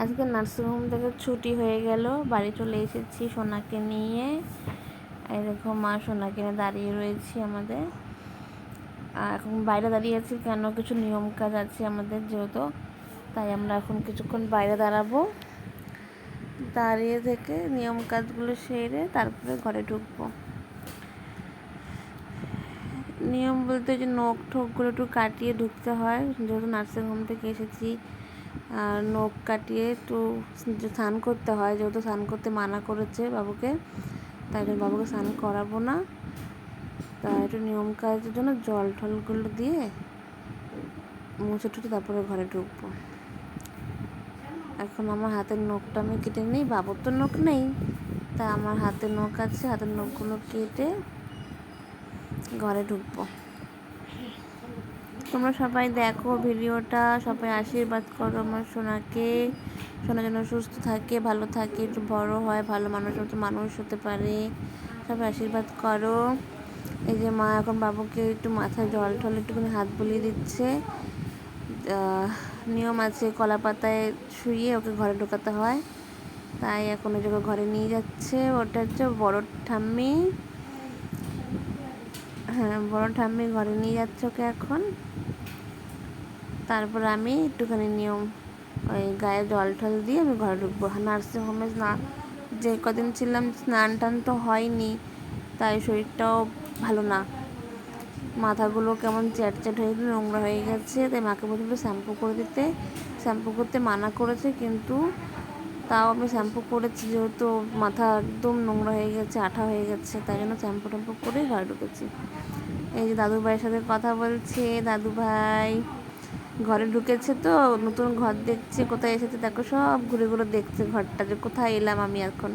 আজকে নার্সিংহোম থেকে ছুটি হয়ে গেল, বাড়ি চলে এসেছি সোনাকে নিয়ে। দেখো মা সোনাকে নিয়ে দাঁড়িয়ে রয়েছি আমাদের। এখন বাইরে দাঁড়িয়ে আছি কেন? কিছু নিয়ম কাজ আছে আমাদের যেহেতু, তাই আমরা এখন কিছুক্ষণ বাইরে দাঁড়াবো। দাঁড়িয়ে থেকে নিয়ম কাজগুলো সেরে তারপরে ঘরে ঢুকবো। নিয়ম বলতে যে নখ ঠোকগুলো একটু কাটিয়ে ঢুকতে হয়। যেহেতু নার্সিংহোম থেকে এসেছি আর নখ কাটিয়ে একটু স্নান করতে হয়, যেহেতু স্নান করতে মানা করেছে বাবুকে, তাই জন্য বাবুকে স্নান করাবো না। তা একটু নিয়ম কাজের জন্য জল টলগুলো দিয়ে মুছে টুছে তারপরে ঘরে ঢুকবো। এখন আমার হাতের নখটা আমি কেটে নিই, বাবুর তো নখ নেই। তা আমার হাতের নখ আছে, হাতের নখগুলো কেটে ঘরে ঢুকবো। তোমরা সবাই দেখো ভিডিওটা, সবাই আশীর্বাদ করো আমার সোনাকে। সোনা যেন সুস্থ থাকে, ভালো থাকে, একটু বড় হয়, ভালো মানুষ মতো মানুষ হতে পারে। সবাই আশীর্বাদ করো। এই যে মা এখন বাবুকে একটু মাথায় জল ঠল একটুখানি হাত বুলিয়ে দিচ্ছে। নিয়ম আছে কলা পাতায় শুয়ে ওকে ঘরে ঢোকাতে হয়। তাই এখন ওই ঘরে নিয়ে যাচ্ছে। ওটা হচ্ছে বড় ঠাম্মি। হ্যাঁ বড় ঠাম্মি ঘরে নিয়ে যাচ্ছে ওকে এখন। তারপর আমি একটুখানি নিয়ম, ওই গায়ে জল টল দিয়ে আমি ঘরে ঢুকবো। নার্সিং হোমে না যে কদিন ছিলাম স্নান টান তো হয়নি, তাই শরীরটাও ভালো না। মাথাগুলো কেমন চ্যাট চ্যাট হয়ে নোংরা হয়ে গেছে, তাই মাকে বলছিল শ্যাম্পু করে দিতে। শ্যাম্পু করতে মানা করেছে, কিন্তু তাও আমি শ্যাম্পু করেছি, যেহেতু মাথা একদম নোংরা হয়ে গেছে, আঠা হয়ে গেছে, তাই জন্য শ্যাম্পু ট্যাম্পু করে ঘরে ঢুকেছি। এই যে দাদু ভাইয়ের সাথে কথা বলছে, দাদু ভাই ঘরে ঢুকেছে তো, নতুন ঘর দেখছে, কোথায় এসেছে দেখো, সব ঘুরে ঘুরে দেখছে ঘরটা, যে কোথায় এলাম আমি এখন।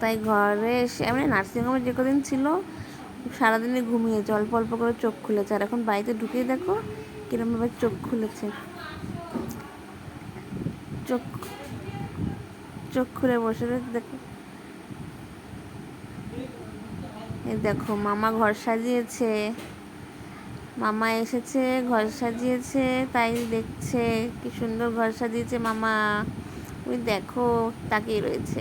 তাই ঘরে এসে আমি নার্সিংহোমে যে কদিন ছিল সারাদিনে ঘুমিয়েছে, অল্প অল্প করে চোখ খুলেছে। আর এখন বাড়িতে ঢুকেই দেখো, কিরমভাবে চোখ খুলেছে। চোখ চোখ খুলে বসে দেখো। দেখো, মামা ঘর সাজিয়েছে। মামা এসেছে, ঘর সাজিয়েছে, তাই দেখছে। কি সুন্দর ঘর সাজিয়েছে মামা। ওই দেখো তাকেই রয়েছে।